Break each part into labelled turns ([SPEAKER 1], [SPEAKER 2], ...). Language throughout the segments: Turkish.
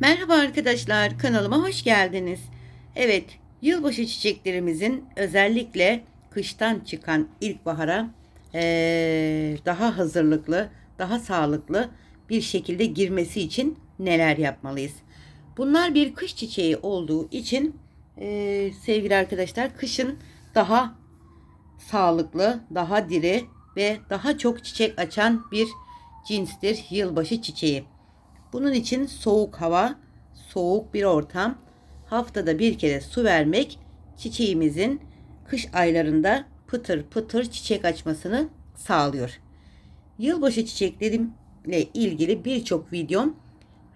[SPEAKER 1] Merhaba arkadaşlar, kanalıma hoş geldiniz. Evet, yılbaşı çiçeklerimizin özellikle kıştan çıkan ilkbahara eee, daha hazırlıklı, daha sağlıklı bir şekilde girmesi için neler yapmalıyız? Bunlar bir kış çiçeği olduğu için eee, sevgili arkadaşlar kışın daha sağlıklı, daha diri ve daha çok çiçek açan bir cinstir yılbaşı çiçeği. Bunun için soğuk hava, soğuk bir ortam, haftada bir kere su vermek çiçeğimizin kış aylarında pıtır pıtır çiçek açmasını sağlıyor. Yılbaşı çiçeklerimle ilgili birçok videom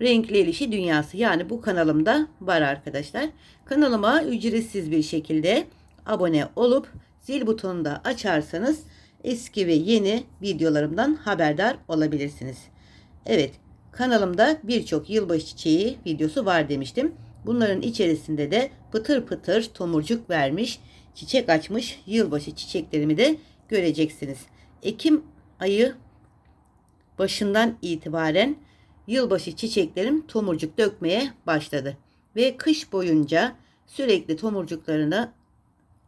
[SPEAKER 1] Renkli Elişi Dünyası yani bu kanalımda var arkadaşlar. Kanalıma ücretsiz bir şekilde abone olup zil butonunu da açarsanız eski ve yeni videolarımdan haberdar olabilirsiniz. Evet kanalımda birçok yılbaşı çiçeği videosu var demiştim. Bunların içerisinde de pıtır pıtır tomurcuk vermiş, çiçek açmış yılbaşı çiçeklerimi de göreceksiniz. Ekim ayı başından itibaren yılbaşı çiçeklerim tomurcuk dökmeye başladı. Ve kış boyunca sürekli tomurcuklarını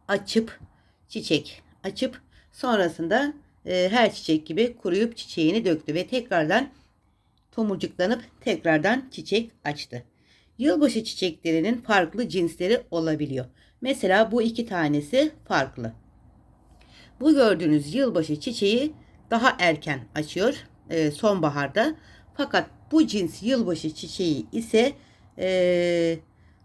[SPEAKER 1] açıp çiçek açıp sonrasında e, her çiçek gibi kuruyup çiçeğini döktü ve tekrardan tomurcuklanıp tekrardan çiçek açtı. Yılbaşı çiçeklerinin farklı cinsleri olabiliyor. Mesela bu iki tanesi farklı. Bu gördüğünüz yılbaşı çiçeği daha erken açıyor e, sonbaharda. Fakat bu cins yılbaşı çiçeği ise e,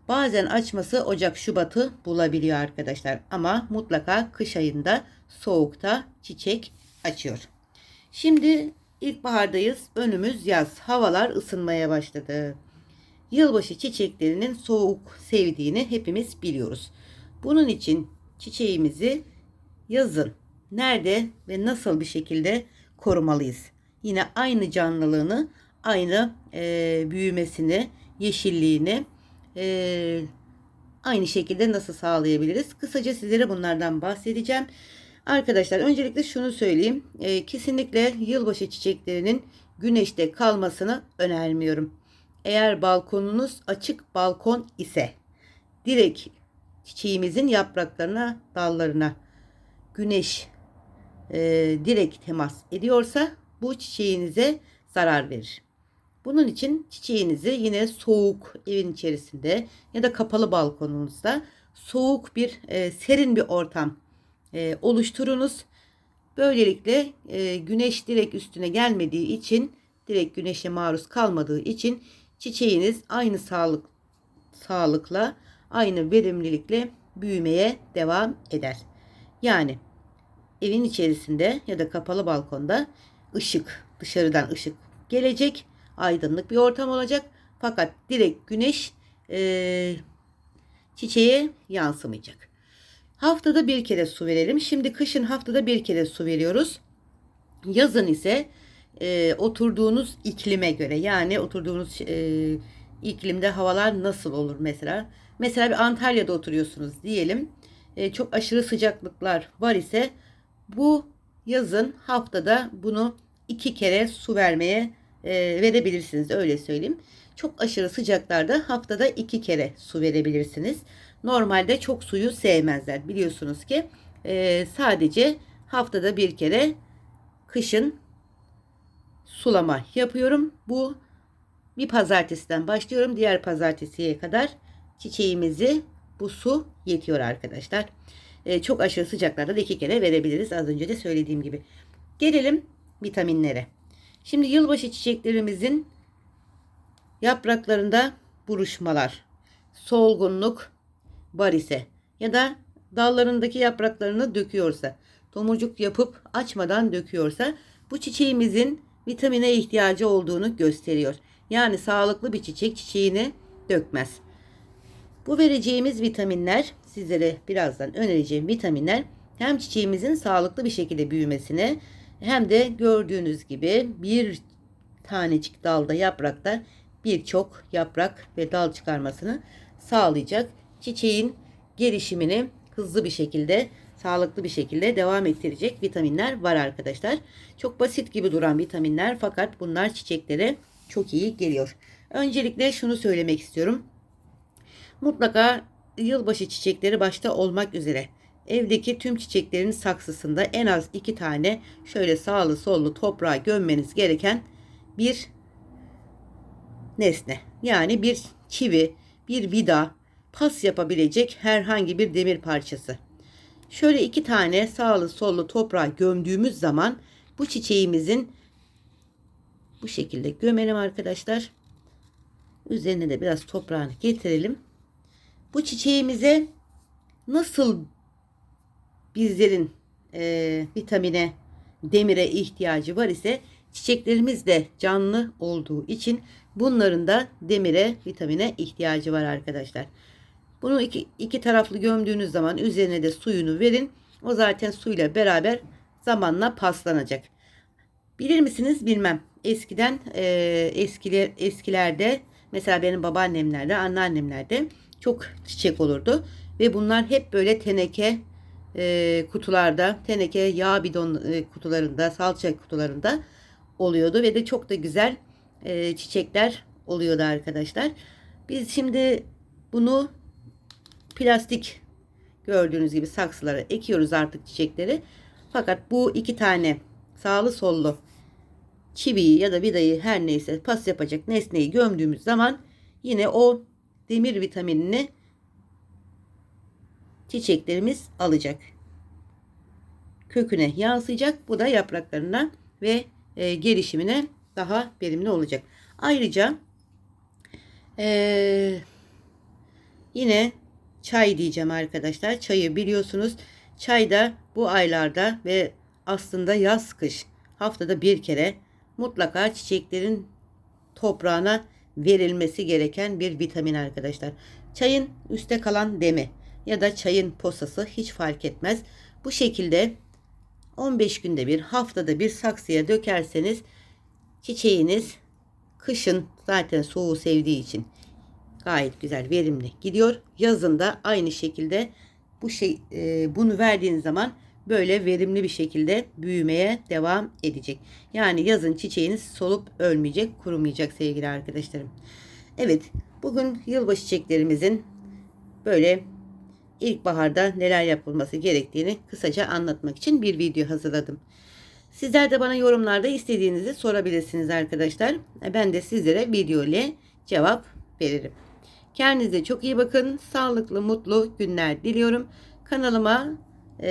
[SPEAKER 1] bazen açması Ocak Şubat'ı bulabiliyor arkadaşlar. Ama mutlaka kış ayında soğukta çiçek açıyor. Şimdi ilkbahardayız. Önümüz yaz. Havalar ısınmaya başladı. Yılbaşı çiçeklerinin soğuk sevdiğini hepimiz biliyoruz. Bunun için çiçeğimizi yazın nerede ve nasıl bir şekilde korumalıyız? Yine aynı canlılığını, aynı e, büyümesini, yeşilliğini e, aynı şekilde nasıl sağlayabiliriz? Kısaca sizlere bunlardan bahsedeceğim. Arkadaşlar öncelikle şunu söyleyeyim. E, kesinlikle yılbaşı çiçeklerinin güneşte kalmasını önermiyorum. Eğer balkonunuz açık balkon ise direkt çiçeğimizin yapraklarına, dallarına güneş e, direkt temas ediyorsa bu çiçeğinize zarar verir. Bunun için çiçeğinizi yine soğuk evin içerisinde ya da kapalı balkonunuzda soğuk bir e, serin bir ortam e, oluşturunuz. Böylelikle e, güneş direkt üstüne gelmediği için direkt güneşe maruz kalmadığı için çiçeğiniz aynı sağlık sağlıkla aynı verimlilikle büyümeye devam eder. Yani evin içerisinde ya da kapalı balkonda ışık dışarıdan ışık gelecek aydınlık bir ortam olacak fakat direkt güneş e, çiçeğe yansımayacak. Haftada bir kere su verelim. Şimdi kışın haftada bir kere su veriyoruz. Yazın ise e, oturduğunuz iklime göre yani oturduğunuz e, iklimde havalar nasıl olur mesela? Mesela bir Antalya'da oturuyorsunuz diyelim. E, çok aşırı sıcaklıklar var ise bu yazın haftada bunu iki kere su vermeye e, verebilirsiniz öyle söyleyeyim. Çok aşırı sıcaklarda haftada iki kere su verebilirsiniz. Normalde çok suyu sevmezler. Biliyorsunuz ki e, sadece haftada bir kere kışın sulama yapıyorum. Bu bir pazartesiden başlıyorum. Diğer pazartesiye kadar çiçeğimizi bu su yetiyor arkadaşlar. E, çok aşırı sıcaklarda da iki kere verebiliriz. Az önce de söylediğim gibi. Gelelim vitaminlere. Şimdi yılbaşı çiçeklerimizin yapraklarında buruşmalar, solgunluk var ise ya da dallarındaki yapraklarını döküyorsa, tomurcuk yapıp açmadan döküyorsa bu çiçeğimizin vitamine ihtiyacı olduğunu gösteriyor. Yani sağlıklı bir çiçek çiçeğini dökmez. Bu vereceğimiz vitaminler sizlere birazdan önereceğim vitaminler hem çiçeğimizin sağlıklı bir şekilde büyümesine hem de gördüğünüz gibi bir tanecik dalda yaprakta birçok yaprak ve dal çıkarmasını sağlayacak. Çiçeğin gelişimini hızlı bir şekilde, sağlıklı bir şekilde devam ettirecek vitaminler var arkadaşlar. Çok basit gibi duran vitaminler fakat bunlar çiçeklere çok iyi geliyor. Öncelikle şunu söylemek istiyorum. Mutlaka yılbaşı çiçekleri başta olmak üzere evdeki tüm çiçeklerin saksısında en az iki tane şöyle sağlı sollu toprağa gömmeniz gereken bir nesne. Yani bir çivi, bir vida, pas yapabilecek herhangi bir demir parçası. Şöyle iki tane sağlı sollu toprağa gömdüğümüz zaman bu çiçeğimizin bu şekilde gömelim arkadaşlar. Üzerine de biraz toprağını getirelim. Bu çiçeğimize nasıl bizlerin e, vitamine, demire ihtiyacı var ise çiçeklerimiz de canlı olduğu için bunların da demire, vitamine ihtiyacı var arkadaşlar. Bunu iki, iki taraflı gömdüğünüz zaman üzerine de suyunu verin. O zaten suyla beraber zamanla paslanacak. Bilir misiniz bilmem. Eskiden e, eskiler, eskilerde mesela benim babaannemlerde, anneannemlerde çok çiçek olurdu. Ve bunlar hep böyle teneke e, kutularda, teneke yağ bidon e, kutularında, salça kutularında oluyordu. Ve de çok da güzel e, çiçekler oluyordu arkadaşlar. Biz şimdi bunu plastik gördüğünüz gibi saksılara ekiyoruz artık çiçekleri. Fakat bu iki tane sağlı sollu çiviyi ya da vidayı her neyse pas yapacak nesneyi gömdüğümüz zaman yine o demir vitaminini çiçeklerimiz alacak. Köküne yansıyacak. Bu da yapraklarına ve e, gelişimine daha verimli olacak. Ayrıca e, yine çay diyeceğim arkadaşlar. Çayı biliyorsunuz. Çay da bu aylarda ve aslında yaz kış haftada bir kere mutlaka çiçeklerin toprağına verilmesi gereken bir vitamin arkadaşlar. Çayın üstte kalan demi ya da çayın posası hiç fark etmez. Bu şekilde 15 günde bir haftada bir saksıya dökerseniz çiçeğiniz kışın zaten soğuğu sevdiği için gayet güzel verimli gidiyor. Yazın da aynı şekilde bu şey e, bunu verdiğiniz zaman böyle verimli bir şekilde büyümeye devam edecek. Yani yazın çiçeğiniz solup ölmeyecek, kurumayacak sevgili arkadaşlarım. Evet, bugün yılbaşı çiçeklerimizin böyle ilkbaharda neler yapılması gerektiğini kısaca anlatmak için bir video hazırladım. Sizler de bana yorumlarda istediğinizi sorabilirsiniz arkadaşlar. Ben de sizlere video ile cevap veririm. Kendinize çok iyi bakın. Sağlıklı, mutlu günler diliyorum. Kanalıma e,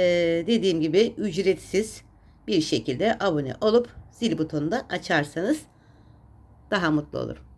[SPEAKER 1] dediğim gibi ücretsiz bir şekilde abone olup zil butonunu da açarsanız daha mutlu olurum.